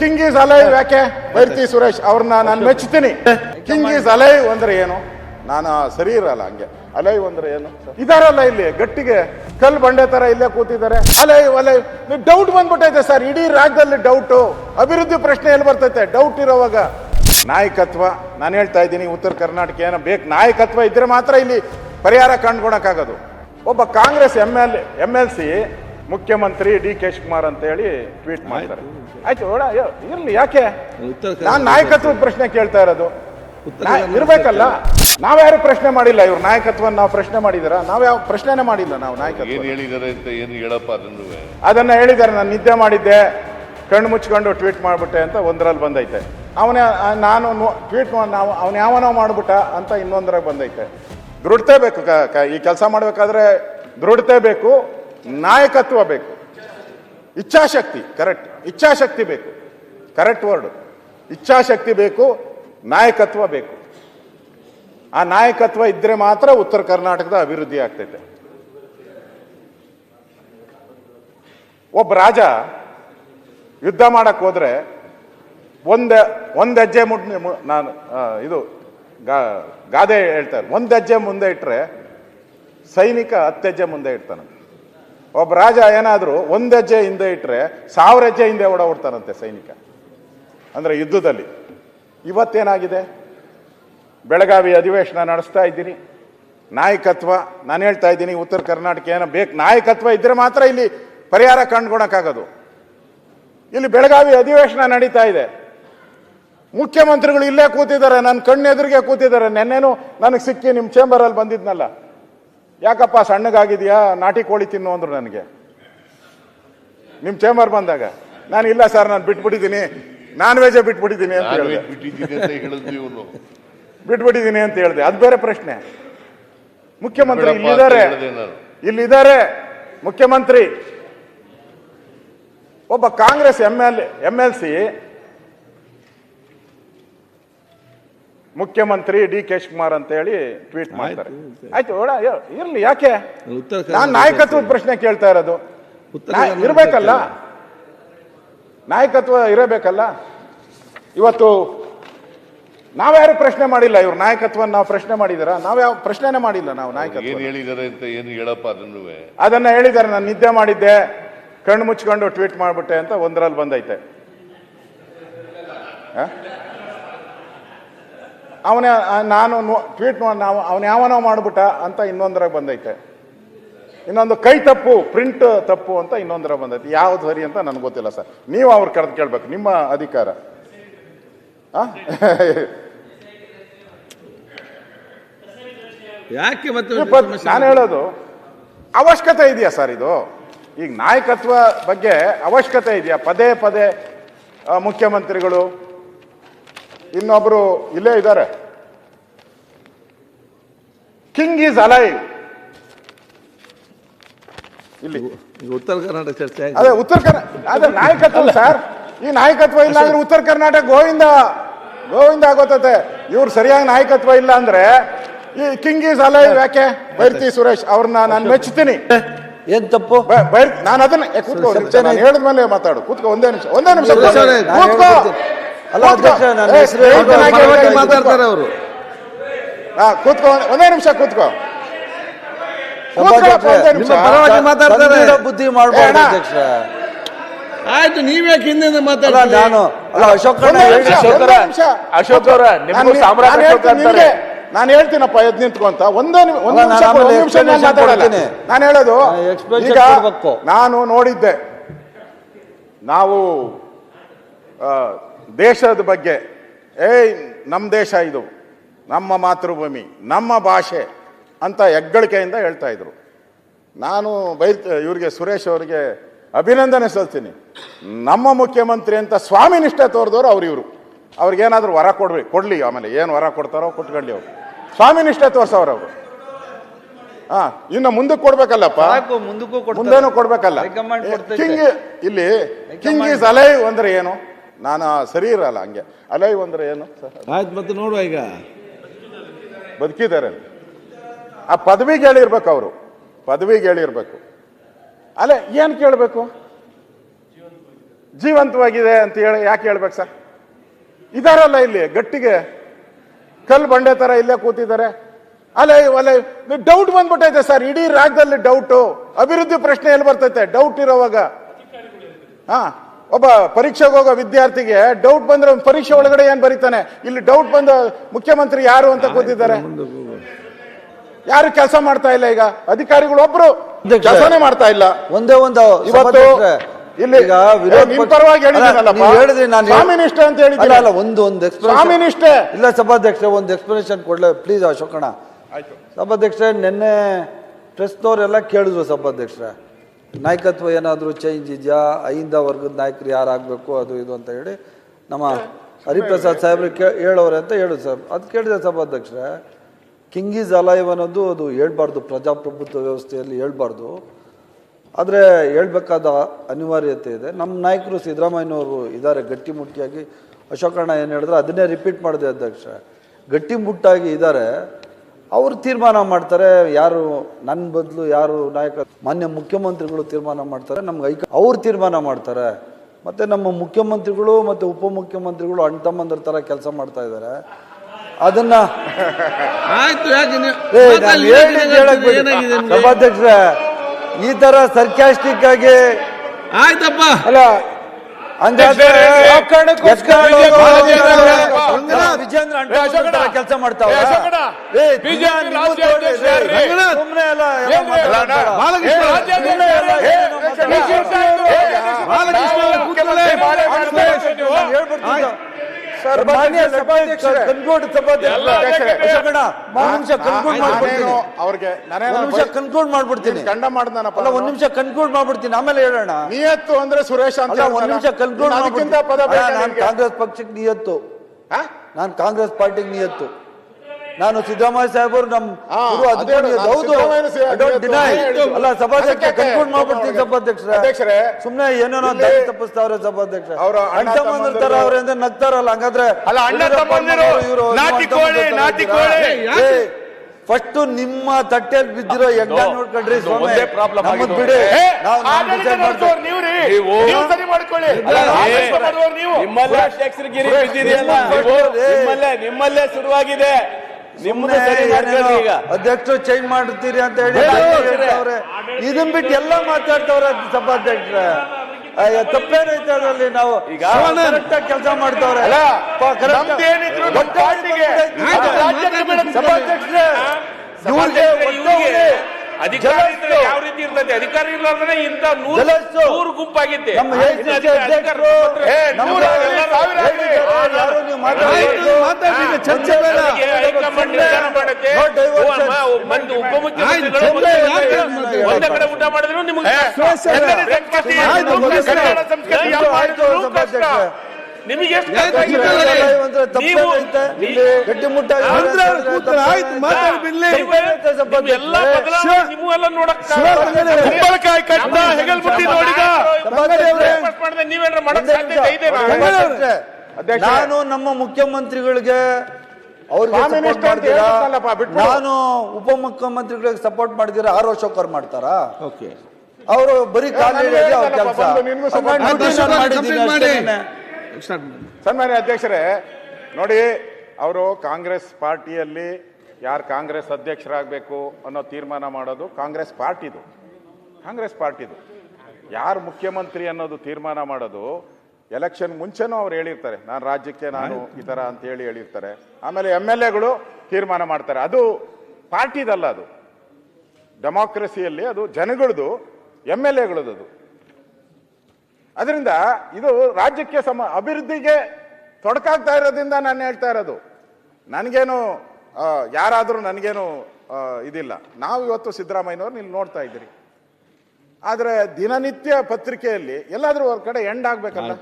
King is alive ಯಾಕೆ? ಬೈರ್ತಿ ಸುರೇಶ್ ಅವ್ರನ್ನ ನಾನು ಮೆಚ್ಚುತ್ತೀನಿ ಕಿಂಗ್ ಈಸ್ ಅಲೈವ್ ಅಂದ್ರೆ ಏನು? ನಾನು ಸರಿ ಇರಲ್ಲ ಹಂಗೆ. ಅಲೈವ್ ಅಂದ್ರೆ ಏನು? ಇದಾರಲ್ಲ ಇಲ್ಲಿ ಗಟ್ಟಿಗೆ. ಕಲ್ ಬಂಡೆ ತರ ಇಲ್ಲೇ ಕೂತಿದ್ದಾರೆ. ಅಲೈವ್ ಅಲೈವ್ ಡೌಟ್ ಬಂದ್ಬಿಟ್ಟೈತೆ ಸರ್ ಇಡೀ ರಾಜ್ಯದಲ್ಲಿ ಡೌಟು ಅಭಿವೃದ್ಧಿ ಪ್ರಶ್ನೆ ಎಲ್ಲಿ ಬರ್ತೈತೆ? ಡೌಟ್ ಇರೋವಾಗ. ನಾಯಕತ್ವ ನಾನು ಹೇಳ್ತಾ ಇದ್ದೀನಿ ಉತ್ತರ ಕರ್ನಾಟಕ ಏನೋ ಬೇಕು. ನಾಯಕತ್ವ ಇದ್ರೆ ಮಾತ್ರ ಇಲ್ಲಿ ಪರಿಹಾರ ಕಂಡುಕೊಳಕ್ಕಾಗೋದು. ಒಬ್ಬ Congress M L M L C ಮುಖ್ಯಮಂತ್ರಿ ಡಿ ಕೆ ಶಿವಕುಮಾರ್ ಅಂತ ಹೇಳಿ ಟ್ವೀಟ್ ಮಾಡ್ತಾರೆ. ಆಯ್ತು ಇರ್ಲಿ ಯಾಕೆ? ನಾನು ನಾಯಕತ್ವದ ಪ್ರಶ್ನೆ ಕೇಳ್ತಾ ಇರೋದು. ಇರ್ಬೇಕಲ್ಲ? ನಾವ್ಯಾರು ಪ್ರಶ್ನೆ ಮಾಡಿಲ್ಲ? ಇವ್ರು ನಾಯಕತ್ವ ನಾವು ಪ್ರಶ್ನೆ ಮಾಡಿದಾರ? ನಾವ್ಯಾವ ಪ್ರಶ್ನೆನೇ ಮಾಡಿಲ್ಲ ನಾವು ನಾಯಕತ್ವ. ಏನು ಹೇಳಿದಾರೆ ಅಂತ ಏನು ಹೇಳಪ್ಪ ಅದನ್ನು? ಅದನ್ನ ಹೇಳಿದ್ದಾರೆ ನಾನು ನಿದ್ದೆ ಮಾಡಿದ್ದೆ. ಕಣ್ಣು ಮುಚ್ಕೊಂಡು ಟ್ವೀಟ್ ಮಾಡ್ಬಿಟ್ಟೆ ಅಂತ ಒಂದರಲ್ಲಿ ಬಂದೈತೆ. ಅವನೇ ನಾನು ಟ್ವೀಟ್ ನಾವು ಅವನ ಯಾವನೋ ಮಾಡ್ಬಿಟ್ಟ ಅಂತ ಇನ್ನೊಂದರಾಗ ಬಂದೈತೆ. ದೃಢತೆ ಬೇಕು ಈ ಕೆಲಸ ಮಾಡ್ಬೇಕಾದ್ರೆ ದೃಢತೆ ಬೇಕು. ನಾಯಕತ್ವ ಬೇಕು. ಇಚ್ಛಾಶಕ್ತಿ ಕರೆಕ್ಟ್ ಇಚ್ಛಾಶಕ್ತಿ ಬೇಕು. ಕರೆಕ್ಟ್ ವರ್ಡ್ ಇಚ್ಛಾಶಕ್ತಿ ಬೇಕು, ನಾಯಕತ್ವ ಬೇಕು. ಆ ನಾಯಕತ್ವ ಇದ್ರೆ ಮಾತ್ರ ಉತ್ತರ ಕರ್ನಾಟಕದ ಅಭಿವೃದ್ಧಿ ಆಗ್ತೈತೆ. ಒಬ್ಬ ರಾಜ ಯುದ್ಧ ಮಾಡಕ್ ಹೋದ್ರೆ ಒಂದ, ಒಂದು ಹೆಜ್ಜೆ ಮುಡ್ ನಾನು ಇದು ಗಾದೆ ಹೇಳ್ತಾರೆ. ಒಂದು ಹೆಜ್ಜೆ ಮುಂದೆ ಇಟ್ರೆ ಸೈನಿಕ ಹತ್ತು ಹೆಜ್ಜೆ ಮುಂದೆ ಇಡ್ತಾನೆ ಒಬ್ಬ ರಾಜ ಏನಾದರೂ ಒಂದು ಹೆಜ್ಜೆ ಹಿಂದೆ ಇಟ್ಟರೆ ಸಾವಿರ ಹೆಜ್ಜೆ ಹಿಂದೆ ಓಡ ಓಡ್ತಾನಂತೆ ಸೈನಿಕ. ಅಂದರೆ ಯುದ್ಧದಲ್ಲಿ. ಇವತ್ತೇನಾಗಿದೆ? ಬೆಳಗಾವಿ ಅಧಿವೇಶನ ನಡೆಸ್ತಾ ಇದ್ದೀನಿ. ನಾಯಕತ್ವ, ನಾನು ಹೇಳ್ತಾ ಇದ್ದೀನಿ, ಉತ್ತರ ಕರ್ನಾಟಕ ಏನೋ ಬೇಕು, ನಾಯಕತ್ವ ಇದ್ದರೆ ಮಾತ್ರ ಇಲ್ಲಿ ಪರಿಹಾರ ಕಂಡುಕೊಳಕ್ಕಾಗೋದು. ಇಲ್ಲಿ ಬೆಳಗಾವಿ ಅಧಿವೇಶನ ನಡೀತಾ ಇದೆ. ಮುಖ್ಯಮಂತ್ರಿಗಳು ಇಲ್ಲೇ ಕೂತಿದ್ದಾರೆ ನನ್ನ ಕಣ್ಣೆದುರಿಗೆ ಕೂತಿದ್ದಾರೆ. ನೆನ್ನೆನು ನನಗೆ ಸಿಕ್ಕಿ ನಿಮ್ಮ ಚೇಂಬರಲ್ಲಿ ಬಂದಿದ್ನಲ್ಲ. ಯಾಕಪ್ಪ ಸಣ್ಣಗಾಗಿದೆಯಾ? ನಾಟಿ ಕೋಳಿ ತಿನ್ನು ಅಂದ್ರು ನನಗೆ. ನಿಮ್ಮ ಚೇಂಬರ್ ಬಂದಾಗ. ನಾನು ಇಲ್ಲ ಸರ್ ನಾನು ಬಿಟ್ಬಿಟ್ಟಿದ್ದೀನಿ. ನಾನ್ ವೆಜೇ ಬಿಟ್ಬಿಟ್ಟಿದ್ದೀನಿ ಅಂತ ಹೇಳಿದೆ. ಬಿಟ್ಬಿಟ್ಟಿದ್ದೀನಿ ಅಂತ ಹೇಳಿದೆ. ಅದು ಬೇರೆ ಪ್ರಶ್ನೆ. ಮುಖ್ಯಮಂತ್ರಿ ಇಲ್ಲಿದ್ದಾರೆ. ಇಲ್ಲಿದ್ದಾರೆ. ಮುಖ್ಯಮಂತ್ರಿ. ಒಬ್ಬ Congress M L M L C ಮುಖ್ಯಮಂತ್ರಿ ಡಿ ಕೆ ಶಿವಕುಮಾರ್ ಅಂತ ಹೇಳಿ ಟ್ವೀಟ್ ಮಾಡ್ತಾರೆ ಆಯ್ತು ಇರ್ಲಿ ಯಾಕೆ? ನಾನು ನಾಯಕತ್ವದ ಪ್ರಶ್ನೆ ಕೇಳ್ತಾ ಇರೋದು. ಇರಬೇಕಲ್ಲ? ನಾಯಕತ್ವ ಇರಬೇಕಲ್ಲ? ಇವತ್ತು ನಾವ್ಯಾರು ಪ್ರಶ್ನೆ ಮಾಡಿಲ್ಲ ಇವ್ರ? ನಾಯಕತ್ವ ನಾವು ಪ್ರಶ್ನೆ ಮಾಡಿದಾರ? ನಾವ್ಯಾವ ಪ್ರಶ್ನೆನೇ ಮಾಡಿಲ್ಲ ನಾವು ನಾಯಕತ್ವ ಏನ್ ಹೇಳಿದಾರೆ ಅಂತ ಏನು ಹೇಳಪ್ಪ ಅದನ್ನು ಅದನ್ನ ಹೇಳಿದ್ದಾರೆ ನಾನು ನಿದ್ದೆ ಮಾಡಿದ್ದೆ. ಕಣ್ಣು ಮುಚ್ಕೊಂಡು ಟ್ವೀಟ್ ಮಾಡ್ಬಿಟ್ಟೆ ಅಂತ ಒಂದರಲ್ಲಿ ಬಂದೈತೆ. ಅವನೇ ನಾನು ಟ್ವೀಟ್ ನಾವು ಅವನ ಯಾವನೋ ಮಾಡ್ಬಿಟ್ಟ ಅಂತ ಇನ್ನೊಂದರಾಗ ಬಂದೈತೆ. ಇನ್ನೊಂದು ಕೈ ತಪ್ಪು ಪ್ರಿಂಟ್ ತಪ್ಪು ಅಂತ ಇನ್ನೊಂದರ ಬಂದೈತೆ. ಯಾವ್ದು ಸರಿ ಅಂತ ನನಗೆ ಗೊತ್ತಿಲ್ಲ ಸರ್. ನೀವು ಅವ್ರು ಕರೆದು ಕೇಳ್ಬೇಕು ನಿಮ್ಮ ಅಧಿಕಾರ? ಯಾಕೆ ಮತ್ತೆ ನಾನು ಹೇಳೋದು ಅವಶ್ಯಕತೆ ಇದೆಯಾ ಸರ್ ಇದು? ಈಗ ನಾಯಕತ್ವ ಬಗ್ಗೆ ಅವಶ್ಯಕತೆ ಇದೆಯಾ? ಪದೇ ಪದೇ ಮುಖ್ಯಮಂತ್ರಿಗಳು ಇನ್ನೊಬ್ರು ಇಲ್ಲೇ ಇದ್ದಾರೆ. ಕಿಂಗ್ ಈಸ್ ಅಲೈ ಇಲ್ಲಿ. ಉತ್ತರ ಕರ್ನಾಟಕ ಚರ್ಚೆ. ಅದೇ ಉತ್ತರ ಕರ್ನಾಟಕ ಅದೇ ನಾಯಕತ್ವ ಸರ್ ಈ ನಾಯಕತ್ವ ಇಲ್ಲ ಅಂದ್ರೆ ಉತ್ತರ ಕರ್ನಾಟಕ ಗೋವಿಂದ ಗೋವಿಂದ ಆಗೋತತೆ. ಇವ್ರು ಸರಿಯಾಗಿ ನಾಯಕತ್ವ ಇಲ್ಲ ಅಂದ್ರೆ ಈ ಕಿಂಗ್ ಈಸ್ ಅಲೈ ಯಾಕೆ? ಬೈರ್ತಿ ಸುರೇಶ್ ಅವ್ರನ್ನ ನಾನು ಮೆಚ್ಚುತ್ತೀನಿ. ಏನ್ ತಪ್ಪು? ಬೈರ್ ನಾನು ಅದನ್ನ ಕೂತ್ಕೋ ಹೇಳಿದ್ಮೇಲೆ ಮಾತಾಡು. ಕೂತ್ಕೋ ಒಂದೇ ನಿಮಿಷ ಒಂದೇ ನಿಮಿಷ ಕೂತ್ಕೋ. ಅಲ್ಲ. ಅಧ್ಯಕ್ಷ, ನನ್ನ ಹೆಸರು ಮಾತಾಡ್ತಾರೆ ಅವರು ಹಾ, ಕೂತ್ಕೋ ಒಂದೇ ನಿಮಿಷ ಕೂತ್ಕೋ ಕೂತ್ಕೊಳ್ಳಪ್ಪ, ಒಂದೇ ನಿಮಿಷ. ನಿಮ್ಮ ಪರವಾಗಿ ಮಾತಾಡ್ತಾರೆ. ತಂದಿರೋ ಬುದ್ಧಿ ಮಾಡ್ಬೇಡ ಅಧ್ಯಕ್ಷ ಆಯ್ತು ನೀವ್ಯಾಕೆ ಹಿಂದೆ ಅಲ್ಲ ಮಾತಾಡ್ತೀರಿ ನಾನು ಅಲ್ಲ ಅಶೋಕ್ ಅಣ್ಣ ಒಂದೇ ಹೇಳಿ ನಿಮಿಷ, ಅಶೋಕ್ ಒಂದೇ ಅವರೇ, ನಿಮಿಷ. ಅಶೋಕ್ ಅವ್ರ, ನಿಮ್ಗೂ ನಾನು- ಸಾಮ್ರಾಟ್ ನಾನು ಅಶೋಕ್ ಹೇಳ್ತೀನಿ ಅಂತಾರೆ. ನಿಮ್ಗೆ. ನಾನು ಹೇಳ್ತೀನಪ್ಪ ಎದ್ ನಿಂತ್ಕೊಂತ ಒಂದೇ ನಿಮಿ- ಒಂದ್ ಅಲ್ಲ, ನಿಮಿಷ ನಾನು ಕೊಡು, ಒಂದ್ ನಿಮಿಷ ನಾನು explanation ಮಾತಾಡಲ್ಲ ಕೊಡ್ತೀನಿ. ನಾನು ಹೇಳೋದು ನಾನು explanation ಈಗ ಕೊಡ್ಬೇಕು. ನಾನು ನೋಡಿದ್ದೆ ನಾವು ಆ, ದೇಶದ ಬಗ್ಗೆ ಏಯ್ ನಮ್ಮ ದೇಶ ಇದು ನಮ್ಮ ಮಾತೃಭೂಮಿ ನಮ್ಮ ಭಾಷೆ ಅಂತ ಹೆಗ್ಗಳಿಕೆಯಿಂದ ಹೇಳ್ತಾ ಇದ್ರು. ನಾನು ಬೈರ್ ಇವ್ರಿಗೆ ಸುರೇಶ್ ಅವರಿಗೆ ಅಭಿನಂದನೆ ಸಲ್ತೀನಿ ನಮ್ಮ ಮುಖ್ಯಮಂತ್ರಿ ಅಂತ ಸ್ವಾಮಿ ನಿಷ್ಠೆ ತೋರಿದವರು ಅವ್ರು ಇವರು. ಅವ್ರಿಗೇನಾದರೂ ವರ ಕೊಡ್ರಿ ಕೊಡಲಿ ಆಮೇಲೆ ಏನು ವರ ಕೊಡ್ತಾರೋ ಕೊಟ್ಕೊಳ್ಳಿ ಅವರು. ಸ್ವಾಮಿ ನಿಷ್ಠೆ ತೋರ್ಸವ್ರು ಅವರು. ಹಾ ಇನ್ನು ಮುಂದಕ್ಕೆ ಕೊಡ್ಬೇಕಲ್ಲಪ್ಪ? ಮುಂದಕ್ಕೂ. ಮುಂದೇನು ಕೊಡ್ಬೇಕಲ್ಲ? ಕಿಂಗ್ ಇಲ್ಲಿ ಕಿಂಗ್ ಈಸ್ ಅಲೈವ್ ಅಂದ್ರೆ ಏನು? ನಾನು ಸರಿ ಇರಲ್ಲ ಹಂಗೆ. ಅಲೈವ್ ಅಂದ್ರೆ ಏನು? ಆಯ್ತು ಮತ್ತೆ ನೋಡುವ ಈಗ. ಬದುಕಿದ್ದಾರೆ. ಆ ಪದವಿಗೆ ಹೇಳಿರ್ಬೇಕು ಅವರು. ಪದವಿಗೆ ಹೇಳಿರ್ಬೇಕು ಅಲ್ಲ ಏನು ಕೇಳಬೇಕು? ಜೀವಂತವಾಗಿದೆ ಅಂತ ಹೇಳಿ ಯಾಕೆ ಹೇಳ್ಬೇಕು ಸರ್? ಇದಾರಲ್ಲ ಇಲ್ಲಿ ಗಟ್ಟಿಗೆ. ಕಲ್ಲು ಬಂಡೆ ತರ ಇಲ್ಲೇ ಕೂತಿದ್ದಾರೆ. ಅಲೈ ಅಲ್ಲ ಡೌಟ್ ಬಂದ್ಬಿಟ್ಟೈತೆ ಸರ್. ಇಡೀ ರಾಜ್ಯದಲ್ಲಿ ಡೌಟು ಅಭಿವೃದ್ಧಿ ಪ್ರಶ್ನೆ ಎಲ್ಲಿ ಬರ್ತೈತೆ? ಡೌಟ್ ಇರೋವಾಗ. ಹಾ. ಒಬ್ಬ ಪರೀಕ್ಷೆಗೆ ಹೋಗೋ ವಿದ್ಯಾರ್ಥಿಗೆ ಡೌಟ್ ಬಂದ್ರೆ ಪರೀಕ್ಷೆ ಒಳಗಡೆ ಏನ್ ಬರೀತಾನೆ? ಇಲ್ಲಿ ಡೌಟ್ ಬಂದ ಮುಖ್ಯಮಂತ್ರಿ ಯಾರು ಅಂತ ಕೂತಿದ್ದಾರೆ. ಯಾರು ಕೆಲಸ ಮಾಡ್ತಾ ಇಲ್ಲ ಈಗ? ಅಧಿಕಾರಿಗಳು ಒಬ್ರು. ಕೆಲಸನೇ ಮಾಡ್ತಾ ಇಲ್ಲ. ಒಂದೇ ಒಂದು ಇವತ್ತು ಇಲ್ಲಿ ನಿಮ್ ಪರವಾಗಿ ಹೇಳಿದ್ರಿ ನಾನು ಸ್ವಾಮಿ ಅಂತ ಹೇಳಿದ್ರಿ ಅಲ್ಲ, ಅಲ್ಲ ಒಂದು ಒಂದು explanation- ಇಲ್ಲ ಸಭಾಧ್ಯಕ್ಷ ಒಂದು ಎಕ್ಸ್ಪ್ಲನೇಷನ್ ಕೊಡ್ಲೆ ಪ್ಲೀಸ್ ಅಶೋಕಣ್ಣ. ಆಯ್ತು. ಸಭಾಧ್ಯಕ್ಷರೇ ನಿನ್ನೆ ಪ್ರೆಸ್ನವರೆಲ್ಲ ಕೇಳಿದ್ರು ಸಭಾಧ್ಯಕ್ಷರೇ. ನಾಯಕತ್ವ ಏನಾದರೂ ಚೇಂಜ್ ಇದೆಯಾ? ಐಂದ ವರ್ಗದ ನಾಯಕರು ಯಾರಾಗಬೇಕು? ಅದು ಇದು ಅಂತ ಹೇಳಿ ನಮ್ಮ ಹರಿಪ್ರಸಾದ್ ಸಾಹೇಬ್ರು ಕೇ ಹೇಳೋರೆ ಅಂತ ಹೇಳಿದ್ರು ಸರ್. ಅದು ಕೇಳಿದೆ ಸಭಾಧ್ಯಕ್ಷರೇ. ಕಿಂಗ್ ಈಸ್ ಅಲೈವ್ ಅನ್ನೋದು ಅದು ಹೇಳ್ಬಾರ್ದು. ಪ್ರಜಾಪ್ರಭುತ್ವ ವ್ಯವಸ್ಥೆಯಲ್ಲಿ ಹೇಳ್ಬಾರ್ದು. ಆದರೆ ಹೇಳ್ಬೇಕಾದ ಅನಿವಾರ್ಯತೆ ಇದೆ. ನಮ್ಮ ನಾಯಕರು ಸಿದ್ದರಾಮಯ್ಯನವರು ಇದ್ದಾರೆ. ಗಟ್ಟಿಮುಟ್ಟಿಯಾಗಿ ಅಶೋಕಣ್ಣ ಏನು ಹೇಳಿದ್ರೆ ಅದನ್ನೇ ರಿಪೀಟ್ ಮಾಡಿದೆ ಅಧ್ಯಕ್ಷ ಗಟ್ಟಿಮುಟ್ಟಾಗಿ ಇದ್ದಾರೆ. ಅವರು ತೀರ್ಮಾನ ಮಾಡ್ತಾರೆ ಯಾರು ನನ್ನ ಬದಲು ಯಾರು ನಾಯಕ ಮಾನ್ಯ ಮುಖ್ಯಮಂತ್ರಿಗಳು ತೀರ್ಮಾನ ಮಾಡ್ತಾರೆ ನಮ್ಗೆ ಐಕ ಅವ್ರು ತೀರ್ಮಾನ ಮಾಡ್ತಾರೆ. ಮತ್ತು ನಮ್ಮ ಮುಖ್ಯಮಂತ್ರಿಗಳು ಮತ್ತು ಉಪಮುಖ್ಯಮಂತ್ರಿಗಳು ಅಣ್ಣ ತಮ್ಮಂದ್ರ ಥರ ಕೆಲಸ ಮಾಡ್ತಾ ಇದ್ದಾರೆ ಅದನ್ನ? ಸಭಾಧ್ಯಕ್ಷರೇ ಈ ತರ ಸರ್ಕ್ಯಾಸ್ಟಿಕ್ ಆಗಿ ಆಯ್ತಪ್ಪ. ಅಲ್ಲ ಹಂಗಾದ್ರೆ ರಂಗನಾಥ್. ಕೆಲಸ ಮಾಡ್ತಾವೆ? ಸುಮ್ಮನೆ ನಾನೇನು ಅವ್ರಿಗೆ ಕನ್ಕ್ಲೂಡ್ ಮಾಡ್ಬಿಡ್ತೀನಿ. ಗಂಡ ಮಾಡ್ದಾನಪ್ಪ ಒಂದ್ ನಿಮಿಷ ಕನ್ಕ್ಲೂಡ್ ಮಾಡ್ಬಿಡ್ತೀನಿ. ಆಮೇಲೆ ಹೇಳೋಣ. ನಿಯತ್ತು ಅಂದ್ರೆ ಸುರೇಶ್ ಅಂತ ಒಂದ್ ನಿಮಿಷ ಕನ್ಕ್ಲೂಡ್ ಕಾಂಗ್ರೆಸ್ ಪಕ್ಷಕ್ಕೆ ನಿಯತ್ತು. ಹಾ? ನಾನು ಕಾಂಗ್ರೆಸ್ ಪಾರ್ಟಿಗೆ ನಿಯತ್ತು. ನಾನು ಸಿದ್ದರಾಮಯ್ಯ ಸಾಹೇಬರು ನಮ್ಮ. ಅಲ್ಲ ಸಭಾಧ್ಯಕ್ಷ ಕನ್ಫರ್ಮ್ ಮಾಡ್ಬಿಡ್ತೀನಿ ಸಭಾಧ್ಯಕ್ಷರೇ. ಸುಮ್ನೆ ಏನೇನೋ ದಾರಿ ತಪ್ಪಿಸ್ತಾವ್ರೆ ಸಭಾಧ್ಯಕ್ಷ ಅವ್ರ ಅಣ್ಣ ತಮ್ಮಂದ್ರ ತರ ಅವ್ರೆ ಅಂದ್ರೆ ನಗ್ತಾರಲ್ಲ ಹಂಗಾದ್ರೆ ಅಲ್ಲ, ಅಣ್ಣ ತಮ್ಮಂದಿರು, ನಾಟಿ ಕೋಳಿ, ನಾಟಿ ಕೋಳಿ. ಫಸ್ಟ್ ನಿಮ್ಮ ತಟ್ಟೆಯಲ್ಲಿ ಬಿದ್ದಿರೋ ಯಜ್ಞ ನೋಡ್ಕೊಂಡ್ರಿ ಸ್ವಾಮಿ. ಆಗಿದ್ದು. ಬಿಡಿ. ನಾವು ನಾವು ಮಾಡ್ಕೊಳ್ಳಿ ನಿಮ್ಮಲ್ಲೇ ಅಧ್ಯಕ್ಷರಿಗಿರಿ ಬಿದ್ದಿದೆಯಲ್ಲ ನಿಮ್ಮನ್ನ ನಿಮ್ಮಲ್ಲೇ ನಿಮ್ಮಲ್ಲೇ ಶುರುವಾಗಿದೆ. ನಿಮ್ಮದೇ ಈಗ. ಅಧ್ಯಕ್ಷರು ಚೇಂಜ್ ಮಾಡ್ತೀರಿ ಅಂತ ಹೇಳಿ. ಇದನ್ ಬಿಟ್ಟು ಎಲ್ಲ ಮಾತಾಡ್ತವ್ರ ಸಭಾಧ್ಯಕ್ಷರ. ತಪ್ಪೇನೈತೆ ಅದರಲ್ಲಿ ನಾವು ಈಗ ಕರೆಕ್ಟ್ ಆಗಿ ಕೆಲಸ ಮಾಡ್ತಾವ್ರೆ. ಸಭಾಧ್ಯಕ್ಷರೇ. ಇವ್ರಿಗೆ ಒಟ್ಟವ್ರೆ. ಅಧಿಕಾರ ಇದ್ರೆ ಯಾವ ರೀತಿ ಇರ್ತೈತೆ ಅಧಿಕಾರ ಇರ್ಲಾರ್ದ್ರೆ ಇಂತ ನೂರು. ನೂರು ಗುಂಪಾಗಿದ್ದೆ. ಹೈಕಮಾಂಡ್ ನಿರ್ಧಾರ diversion. ಮಂದಿ ಉಪಮುಖ್ಯಮಂತ್ರಿಗಳು? ಒಂದೇ ಕಡೆ ಊಟ ಮಾಡಿದ್ರು ನಿಮಗೆ ಸಂಸ್ಕೃತಿ ಆಯ್ತು, ನಮ್ಮ ಮುಗಿಸಿ. ಕನ್ನಡ ಸಂಸ್ಕೃತಿ ಯಾವ ಮಾಡಿದ್ರು ಕಷ್ಟ. ಸಭಾಧ್ಯಕ್ಷರೇ. ನಿಮಗೆ ಕುಂಬಳಕಾಯಿ ಕಟ್ಟ ಹೆಗಲ್ ಮುಟ್ಟಿ ನೋಡಿದ? ನೀವೇನ್ರ ಮಾಡಕ್ ಸಾಧ್ಯತೆ. ನಾನು ನಮ್ಮ ಮುಖ್ಯಮಂತ್ರಿಗಳಿಗೆ ಅವ್ರಿಗೆ ನಾನು ಮಾಡ್ತೀರಾ? ಉಪಮುಖ್ಯಮಂತ್ರಿಗಳಿಗೆ ಸಪೋರ್ಟ್ ಮಾಡಿದಿರ ಆರ್ ವರ್ಷ ಮಾಡ್ತಾರಾ? ಓಕೆ. ಅವರು ಬರೀ ಕಾಲೇಜ್ ಅವ್ರ ಕೆಲಸ. ಸನ್ಮಾನ್ಯ ಅಧ್ಯಕ್ಷರೇ, ನೋಡಿ, ಅವರು ಕಾಂಗ್ರೆಸ್ ಪಾರ್ಟಿಯಲ್ಲಿ ಯಾರು ಕಾಂಗ್ರೆಸ್ ಅಧ್ಯಕ್ಷರಾಗಬೇಕು ಅನ್ನೋ ತೀರ್ಮಾನ ಮಾಡೋದು ಕಾಂಗ್ರೆಸ್ ಪಾರ್ಟಿದು. ಕಾಂಗ್ರೆಸ್ ಪಾರ್ಟಿದು. ಯಾರು ಮುಖ್ಯಮಂತ್ರಿ ಅನ್ನೋದು ತೀರ್ಮಾನ ಮಾಡೋದು ಎಲೆಕ್ಷನ್ ಮುಂಚೆನೂ ಅವ್ರು ಹೇಳಿರ್ತಾರೆ. ನಾನು ರಾಜ್ಯಕ್ಕೆ ನಾನು ಈ ಥರ ಅಂತ ಹೇಳಿ ಹೇಳಿರ್ತಾರೆ. ಆಮೇಲೆ ಎಂ ಎಲ್ ಎಗಳು ತೀರ್ಮಾನ ಮಾಡ್ತಾರೆ. ಅದು ಪಾರ್ಟಿದಲ್ಲ ಅದು. ಡೆಮಾಕ್ರಸಿಯಲ್ಲಿ ಅದು ಜನಗಳದು, ಎಂ ಎಲ್ ಎಗಳದ್ದು ಅದರಿಂದ ಇದು ರಾಜ್ಯಕ್ಕೆ ಸಮ, ಅಭಿವೃದ್ಧಿಗೆ ತೊಡಕಾಗ್ತಾ ಇರೋದ್ರಿಂದ ನಾನು ಹೇಳ್ತಾ ಇರೋದು. ನನಗೇನು ಯಾರಾದರೂ ನನಗೇನು ಇದಿಲ್ಲ. ನಾವು ಇವತ್ತು ಸಿದ್ದರಾಮಯ್ಯನವ್ರು ಇಲ್ಲಿ ನೋಡ್ತಾ ಇದ್ದೀರಿ. ಆದರೆ ದಿನನಿತ್ಯ ಪತ್ರಿಕೆಯಲ್ಲಿ ಎಲ್ಲಾದರೂ ಅವ್ರ ಕಡೆ ಎಂಡ್ ಆಗ್ಬೇಕಲ್ಲ?